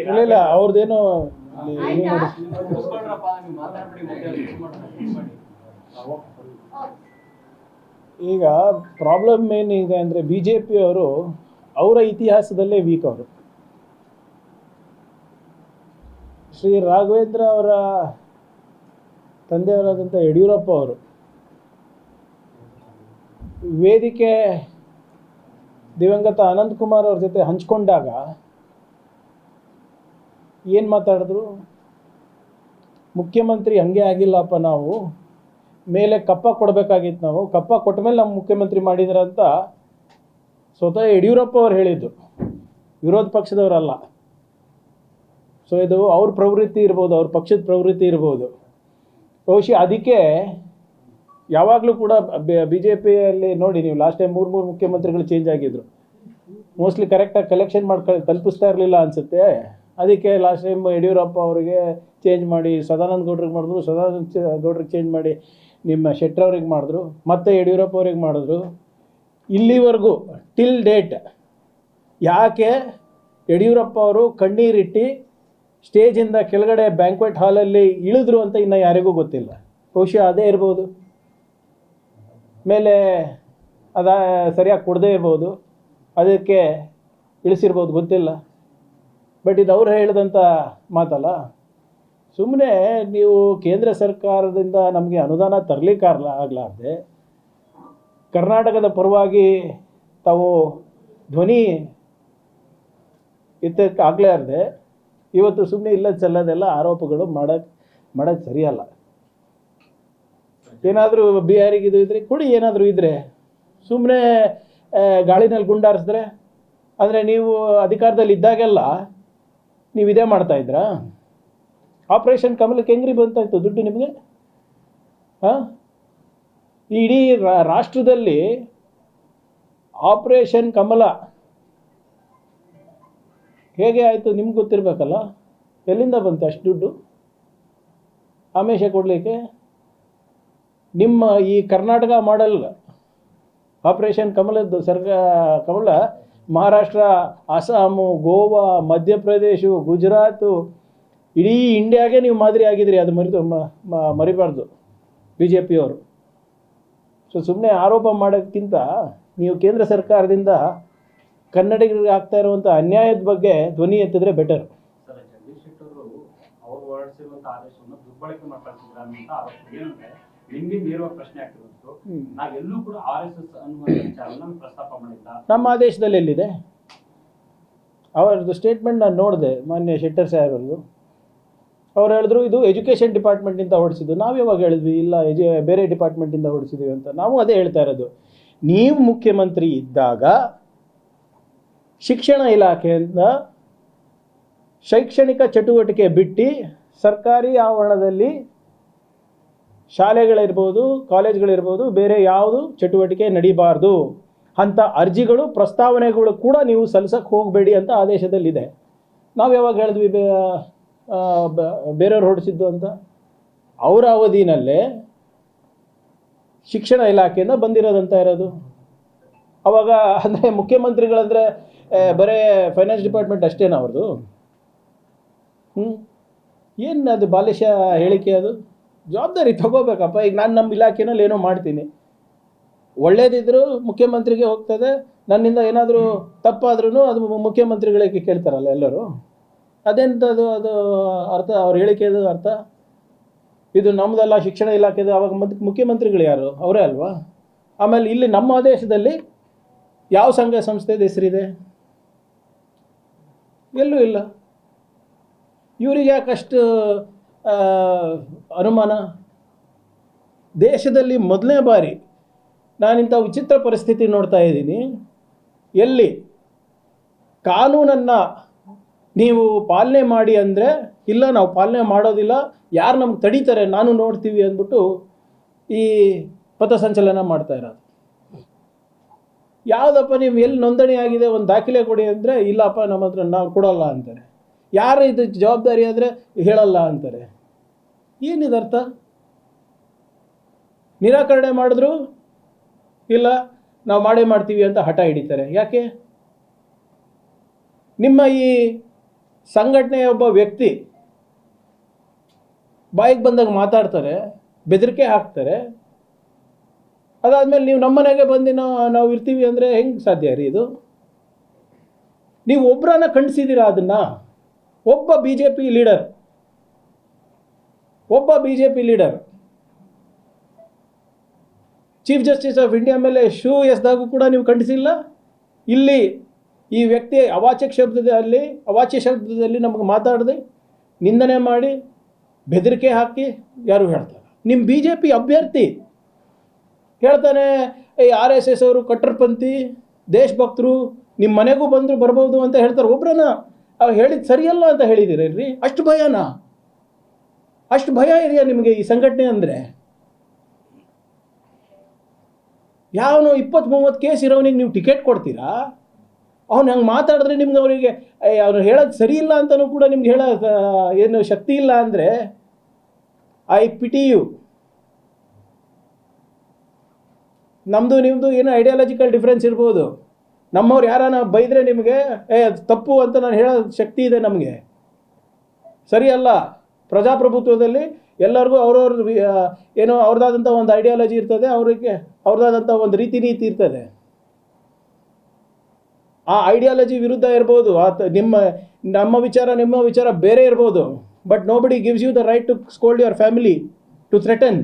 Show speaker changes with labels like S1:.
S1: ಇಲ್ಲ ಇಲ್ಲ ಅವ್ರದ್ದೇನು ಈಗ ಪ್ರಾಬ್ಲಮ್ ಏನಿದೆ ಅಂದರೆ ಬಿ ಜೆ ಪಿಯವರು ಅವರ ಇತಿಹಾಸದಲ್ಲೇ ವೀಕ್ ಅವರು. ಶ್ರೀ ರಾಘವೇಂದ್ರ ಅವರ ತಂದೆಯವರಾದಂಥ ಯಡಿಯೂರಪ್ಪ ಅವರು ವೇದಿಕೆ ದಿವಂಗತ ಅನಂತಕುಮಾರ್ ಅವ್ರ ಜೊತೆ ಹಂಚ್ಕೊಂಡಾಗ ಏನು ಮಾತಾಡಿದ್ರು? ಮುಖ್ಯಮಂತ್ರಿ ಹಂಗೆ ಆಗಿಲ್ಲಪ್ಪ ನಾವು, ಮೇಲೆ ಕಪ್ಪ ಕೊಡಬೇಕಾಗಿತ್ತು ನಾವು, ಕಪ್ಪ ಕೊಟ್ಟ ಮೇಲೆ ನಮ್ಮ ಮುಖ್ಯಮಂತ್ರಿ ಮಾಡಿದ್ರ ಅಂತ ಸ್ವತಃ ಯಡಿಯೂರಪ್ಪ ಅವ್ರು ಹೇಳಿದ್ದು. ವಿರೋಧ ಪಕ್ಷದವರಲ್ಲ. ಸೊ ಇದು ಅವ್ರ ಪ್ರವೃತ್ತಿ ಇರ್ಬೋದು, ಅವ್ರ ಪಕ್ಷದ ಪ್ರವೃತ್ತಿ ಇರ್ಬೋದು. ಬಹುಶಃ ಅದಕ್ಕೆ ಯಾವಾಗಲೂ ಕೂಡ ಬಿ ಜೆ ಪಿಯಲ್ಲಿ ನೋಡಿ ನೀವು ಲಾಸ್ಟ್ ಟೈಮ್ ಮೂರು ಮೂರು ಮುಖ್ಯಮಂತ್ರಿಗಳು ಚೇಂಜ್ ಆಗಿದ್ರು. ಮೋಸ್ಟ್ಲಿ ಕರೆಕ್ಟಾಗಿ ಕಲೆಕ್ಷನ್ ಮಾಡ್ಕೊಳ್ಳಿ ತಲುಪಿಸ್ತಾ ಇರಲಿಲ್ಲ ಅನಿಸುತ್ತೆ. ಅದಕ್ಕೆ ಲಾಸ್ಟ್ ಟೈಮ್ ಯಡಿಯೂರಪ್ಪ ಅವರಿಗೆ ಚೇಂಜ್ ಮಾಡಿ, ಸದಾನಂದ ಗೌಡ್ರಿಗೆ ಮಾಡಿದ್ರು, ಸದಾನಂದ ಗೌಡ್ರಿಗೆ ಚೇಂಜ್ ಮಾಡಿ ನಿಮ್ಮ ಶೆಟ್ಟರ್ ಅವ್ರಿಗೆ ಮಾಡಿದ್ರು, ಮತ್ತೆ ಯಡಿಯೂರಪ್ಪ ಅವ್ರಿಗೆ ಮಾಡಿದ್ರು. ಇಲ್ಲಿವರೆಗೂ ಟಿಲ್ ಡೇಟ್ ಯಾಕೆ ಯಡಿಯೂರಪ್ಪ ಅವರು ಕಣ್ಣೀರಿಟ್ಟು ಸ್ಟೇಜಿಂದ ಕೆಳಗಡೆ ಬ್ಯಾಂಕ್ವೆಟ್ ಹಾಲಲ್ಲಿ ಇಳಿದ್ರು ಅಂತ ಇನ್ನು ಯಾರಿಗೂ ಗೊತ್ತಿಲ್ಲ. ಬಹುಶಃ ಅದೇ ಇರ್ಬೋದು. ಮೇಲೆ ಅದ ಸರಿಯಾಗಿ ಕೊಡದೇ ಇರ್ಬೋದು. ಅದಕ್ಕೆ ಇಳಿಸಿರ್ಬೋದು, ಗೊತ್ತಿಲ್ಲ. ಬಟ್ ಇದು ಅವ್ರು ಹೇಳಿದಂಥ ಮಾತಲ್ಲ ಸುಮ್ಮನೆ ನೀವು ಕೇಂದ್ರ ಸರ್ಕಾರದಿಂದ ನಮಗೆ ಅನುದಾನ ತರಲಿಕ್ಕಾಗಲ್ಲ ಆಗಲಾರ್ದೆ, ಕರ್ನಾಟಕದ ಪರವಾಗಿ ತಾವು ಧ್ವನಿ ಇತ್ತಕ್ಕೆ ಆಗಲಾರ್ದೆ ಇವತ್ತು ಸುಮ್ಮನೆ ಇಲ್ಲ ಚೆಲ್ಲದೆಲ್ಲ ಆರೋಪಗಳು ಮಾಡೋಕ್ಕೆ ಮಾಡೋಕ್ಕೆ ಸರಿಯಲ್ಲ. ಏನಾದರೂ ಬಿಹಾರಿಗೆ ಇದು ಇದ್ರೆ ಕೊಡಿ, ಏನಾದರೂ ಇದ್ದರೆ ಸುಮ್ಮನೆ ಗಾಳಿನಲ್ಲಿ ಗುಂಡಾರಿಸಿದ್ರೆ ಅಂದರೆ ನೀವು ಅಧಿಕಾರದಲ್ಲಿ ಇದ್ದಾಗೆಲ್ಲ ನೀವು ಇದೇ ಮಾಡ್ತಾ ಇದ್ರಾ? ಆಪರೇಷನ್ ಕಮಲಕ್ಕೆ ಹೆಂಗ್ರಿ ಬಂತಾಯ್ತು ದುಡ್ಡು ನಿಮಗೆ? ಹಾಂ? ಇಡೀ ರಾಷ್ಟ್ರದಲ್ಲಿ ಆಪರೇಷನ್ ಕಮಲ. ಹೇಗೆ ಆಯಿತು ನಿಮ್ಗೆ ಗೊತ್ತಿರಬೇಕಲ್ಲ? ಎಲ್ಲಿಂದ ಬಂತು ಅಷ್ಟು ದುಡ್ಡು? ಆಮೇಶ ಕೊಡಲಿಕ್ಕೆ? ನಿಮ್ಮ ಈ ಕರ್ನಾಟಕ ಮಾಡಲ್ ಆಪರೇಷನ್ ಕಮಲದ್ದು ಸರ್ಕ ಕಮಲ, ಮಹಾರಾಷ್ಟ್ರ ಅಸ್ಸಾಮು ಗೋವಾ, ಮಧ್ಯಪ್ರದೇಶ, ಗುಜರಾತು, ಇಡೀ ಇಂಡಿಯಾಗೆ ನೀವು ಮಾದರಿ ಆಗಿದ್ರಿ ಅದು ಮರಿದು, ಮ- ಮ- ಮರಿಬಾರ್ದು ಬಿ ಜೆ ಪಿಯವರು ಸೊ ಸುಮ್ಮನೆ ಆರೋಪ ಮಾಡೋಕ್ಕಿಂತ ನೀವು ಕೇಂದ್ರ ಸರ್ಕಾರದಿಂದ ಕನ್ನಡಿಗರಿಗೆ ಆಗ್ತಾ ಇರುವಂಥ ಅನ್ಯಾಯದ ಬಗ್ಗೆ ಧ್ವನಿ ಎತ್ತಿದ್ರೆ ಬೆಟರ್
S2: ಜಗದೀಶ್ ಅವರು ಆದೇಶವನ್ನು ದುರ್ಬಳಕೆ ಮಾಡ್ಕೊಳ್ತಿದ್ರ ಅನ್ನುವಂತ ಆರೋಪ ಏನಂದ್ರೆ ನಿಮ್ಗೆ ನೇರವಾಗಿ ಪ್ರಶ್ನೆ ಆಗ್ತಿರೋದು ನಾವೆಲ್ಲೂ ಕೂಡ ಆರ್ ಎಸ್ ಎಸ್ ಅನ್ನುವಂತ ವಿಚಾರವನ್ನ ಪ್ರಸ್ತಾಪ ಮಾಡಿಲ್ಲ.
S1: ನಮ್ಮ ಆದೇಶದಲ್ಲಿ ಎಲ್ಲಿದೆ? ಅವರದ್ದು ಸ್ಟೇಟ್ಮೆಂಟ್ ನಾನು ನೋಡಿದೆ ಮಾನ್ಯ ಶೆಟ್ಟರ್ ಸಾಹೇಬರದು ಅವ್ರು ಹೇಳಿದ್ರು ಇದು ಎಜುಕೇಷನ್ ಡಿಪಾರ್ಟ್ಮೆಂಟಿಂದ ಹೊಡಿಸಿದ್ದು. ನಾವು ಯಾವಾಗ ಹೇಳಿದ್ವಿ? ಇಲ್ಲ ಎಜು ಬೇರೆ ಡಿಪಾರ್ಟ್ಮೆಂಟಿಂದ ಹೊಡಿಸಿದ್ವಿ ಅಂತ. ನಾವು ಅದೇ ಹೇಳ್ತಾ ಇರೋದು. ನೀವು ಮುಖ್ಯಮಂತ್ರಿ ಇದ್ದಾಗ ಶಿಕ್ಷಣ ಇಲಾಖೆಯಿಂದ ಶೈಕ್ಷಣಿಕ ಚಟುವಟಿಕೆ ಬಿಟ್ಟು ಸರ್ಕಾರಿ ಆವರಣದಲ್ಲಿ ಶಾಲೆಗಳಿರ್ಬೋದು, ಕಾಲೇಜ್ಗಳಿರ್ಬೋದು, ಬೇರೆ ಯಾವುದು ಚಟುವಟಿಕೆ ನಡೀಬಾರ್ದು. ಅಂಥ ಅರ್ಜಿಗಳು, ಪ್ರಸ್ತಾವನೆಗಳು ಕೂಡ ನೀವು ಸಲ್ಲಿಸಕ್ಕೆ ಹೋಗಬೇಡಿ ಅಂತ ಆದೇಶದಲ್ಲಿದೆ. ನಾವು ಯಾವಾಗ ಹೇಳಿದ್ವಿ ಬೇರೆಯವ್ರು ಹೊರಡಿಸಿದ್ದು ಅಂತ? ಅವರ ಅವಧಿನಲ್ಲೇ ಶಿಕ್ಷಣ ಇಲಾಖೆಯಿಂದ ಬಂದಿರೋದಂತ ಇರೋದು ಅವಾಗ ಅಂದರೆ ಮುಖ್ಯಮಂತ್ರಿಗಳಂದರೆ ಬರೇ ಫೈನಾನ್ಸ್ ಡಿಪಾರ್ಟ್ಮೆಂಟ್ ಅಷ್ಟೇನಾ ಅವ್ರದ್ದು? ಹ್ಞೂ ಏನು ಅದು ಬಾಲಿಶ ಹೇಳಿಕೆ ಅದು? ಜವಾಬ್ದಾರಿ ತಗೋಬೇಕಪ್ಪ. ಈಗ ನಾನು ನಮ್ಮ ಇಲಾಖೆನಲ್ಲಿ ಏನೋ ಮಾಡ್ತೀನಿ. ಒಳ್ಳೇದಿದ್ರು ಮುಖ್ಯಮಂತ್ರಿಗೆ ಹೋಗ್ತದೆ. ನನ್ನಿಂದ ಏನಾದರೂ ತಪ್ಪಾದ್ರೂ ಅದು ಮುಖ್ಯಮಂತ್ರಿಗಳಿಗೆ ಕೇಳ್ತಾರಲ್ಲ ಎಲ್ಲರೂ. ಅದೆಂಥದ್ದು ಅದು ಅರ್ಥ? ಅವ್ರ ಹೇಳಿಕೆದು ಅರ್ಥ? ಇದು ನಮ್ಮದಲ್ಲ ಶಿಕ್ಷಣ ಇಲಾಖೆದು ಅವಾಗ ಮದ್ ಮುಖ್ಯಮಂತ್ರಿಗಳು ಯಾರು? ಅವರೇ ಅಲ್ವಾ? ಆಮೇಲೆ ಇಲ್ಲಿ ನಮ್ಮ ದೇಶದಲ್ಲಿ ಯಾವ ಸಂಘ ಸಂಸ್ಥೆದ ಹೆಸರಿದೆ? ಎಲ್ಲೂ ಇಲ್ಲ. ಇವ್ರಿಗೆ ಯಾಕಷ್ಟು ಅನುಮಾನ. ದೇಶದಲ್ಲಿ ಮೊದಲನೇ ಬಾರಿ ನಾನಿಂಥ ವಿಚಿತ್ರ ಪರಿಸ್ಥಿತಿ ನೋಡ್ತಾ ಇದ್ದೀನಿ. ಎಲ್ಲಿ ಕಾನೂನನ್ನು ನೀವು ಪಾಲನೆ ಮಾಡಿ ಅಂದರೆ, ಇಲ್ಲ ನಾವು ಪಾಲನೆ ಮಾಡೋದಿಲ್ಲ, ಯಾರು ನಮ್ಗೆ ತಡೀತಾರೆ ನಾನು ನೋಡ್ತೀವಿ ಅಂದ್ಬಿಟ್ಟು ಈ ಪಥಸಂಚಲನ ಮಾಡ್ತಾ ಇರೋದು. ಯಾವುದಪ್ಪ ನೀವು ಎಲ್ಲಿ ನೋಂದಣಿ ಆಗಿದೆ, ಒಂದು ದಾಖಲೆ ಕೊಡಿ ಅಂದರೆ, ಇಲ್ಲಪ್ಪ ನಮ್ಮ ಹತ್ರ ನಾವು ಕೊಡೋಲ್ಲ ಅಂತಾರೆ. ಯಾರು ಇದು ಜವಾಬ್ದಾರಿ ಆದರೆ ಹೇಳಲ್ಲ ಅಂತಾರೆ. ಏನಿದೆ ಅರ್ಥ? ನಿರಾಕರಣೆ ಮಾಡಿದ್ರು ಇಲ್ಲ, ನಾವು ಮಾಡೇ ಮಾಡ್ತೀವಿ ಅಂತ ಹಠ ಹಿಡಿತಾರೆ. ಯಾಕೆ? ನಿಮ್ಮ ಈ ಸಂಘಟನೆಯ ಒಬ್ಬ ವ್ಯಕ್ತಿ ಬಾಯಿಗೆ ಬಂದಾಗ ಮಾತಾಡ್ತಾರೆ, ಬೆದರಿಕೆ ಹಾಕ್ತಾರೆ. ಅದಾದಮೇಲೆ ನೀವು ನಮ್ಮನೆಗೆ ಬಂದು ನಾವು ನಾವು ಇರ್ತೀವಿ ಅಂದರೆ ಹೆಂಗೆ ಸಾಧ್ಯ ರೀ ಇದು? ನೀವು ಒಬ್ಬರನ್ನ ಖಂಡಿಸಿದ್ದೀರಾ ಅದನ್ನು? ಒಬ್ಬ ಬಿ ಜೆ ಪಿ ಲೀಡರ್ ಒಬ್ಬ B J P leader. Chief justice of India ಮೇಲೆ ಶೂ ಎಸ್ದಾಗೂ ಕೂಡ ನೀವು ಖಂಡಿಸಿಲ್ಲ. ಇಲ್ಲಿ ಈ ವ್ಯಕ್ತಿ ಅವಾಚ್ಯ ಶಬ್ದದಲ್ಲಿ ಅವಾಚ್ಯ ಶಬ್ದದಲ್ಲಿ ನಮಗೆ ಮಾತಾಡದೆ, ನಿಂದನೆ ಮಾಡಿ ಬೆದರಿಕೆ ಹಾಕಿ ಯಾರು ಹೇಳ್ತಾರೆ? ನಿಮ್ಮ ಬಿ ಜೆ ಪಿ ಅಭ್ಯರ್ಥಿ. ಹೇಳ್ತಾನೆ ಈ ಆರ್ ಎಸ್ ಎಸ್ ಅವರು ಕಟ್ಟರ್ಪಂಥಿ, ದೇಶಭಕ್ತರು ನಿಮ್ಮ ಮನೆಗೂ ಬಂದರೂ ಬರ್ಬೋದು ಅಂತ ಹೇಳ್ತಾರೆ ಒಬ್ರನ್ನ. ಅವ್ರು ಹೇಳಿದ್ದು ಸರಿಯಲ್ಲ ಅಂತ ಹೇಳಿದ್ದೀರಿ ಅಷ್ಟು ಭಯನಾ? ಅಷ್ಟು ಭಯ ಇದೆಯಾ ನಿಮಗೆ ಈ ಸಂಘಟನೆ ಅಂದರೆ? ಯಾವನು ಇಪ್ಪತ್ತು ಮೂವತ್ತು ಕೇಸ್ ಇರೋವನಿಗೆ ನೀವು ಟಿಕೆಟ್ ಕೊಡ್ತೀರಾ? ಅವ್ನು ಹಂಗೆ ಮಾತಾಡಿದ್ರೆ ನಿಮ್ಗೆ ಅವರಿಗೆ ಅವ್ರು ಹೇಳೋದು ಸರಿ ಇಲ್ಲ ಅಂತಲೂ ಕೂಡ ನಿಮ್ಗೆ ಹೇಳೋ ಏನು ಶಕ್ತಿ ಇಲ್ಲ ಅಂದರೆ? I pity you. ನಮ್ಮದು ನಿಮ್ಮದು ಏನೋ ಐಡಿಯಾಲಜಿಕಲ್ ಡಿಫ್ರೆನ್ಸ್ ಇರ್ಬೋದು. ನಮ್ಮವ್ರು ಯಾರಾನ ಬೈದರೆ ನಿಮಗೆ, ಏ, ಅದು ತಪ್ಪು ಅಂತ ನಾನು ಹೇಳೋ ಶಕ್ತಿ ಇದೆ ನಮಗೆ. ಸರಿ ಅಲ್ಲ? ಪ್ರಜಾಪ್ರಭುತ್ವದಲ್ಲಿ ಎಲ್ಲರಿಗೂ ಅವ್ರವ್ರ ಏನು ಅವ್ರದ್ದಾದಂಥ ಒಂದು ಐಡಿಯಾಲಜಿ ಇರ್ತದೆ, ಅವರಿಗೆ ಅವ್ರದ್ದಾದಂಥ ಒಂದು ರೀತಿ ನೀತಿ ಇರ್ತದೆ. ಆ ಐಡಿಯಾಲಜಿ ವಿರುದ್ಧ ಇರ್ಬೋದು ಆತ ನಿಮ್ಮ, ನಮ್ಮ ವಿಚಾರ ನಿಮ್ಮ ವಿಚಾರ ಬೇರೆ ಇರ್ಬೋದು but nobody gives you the right to scold your family to threaten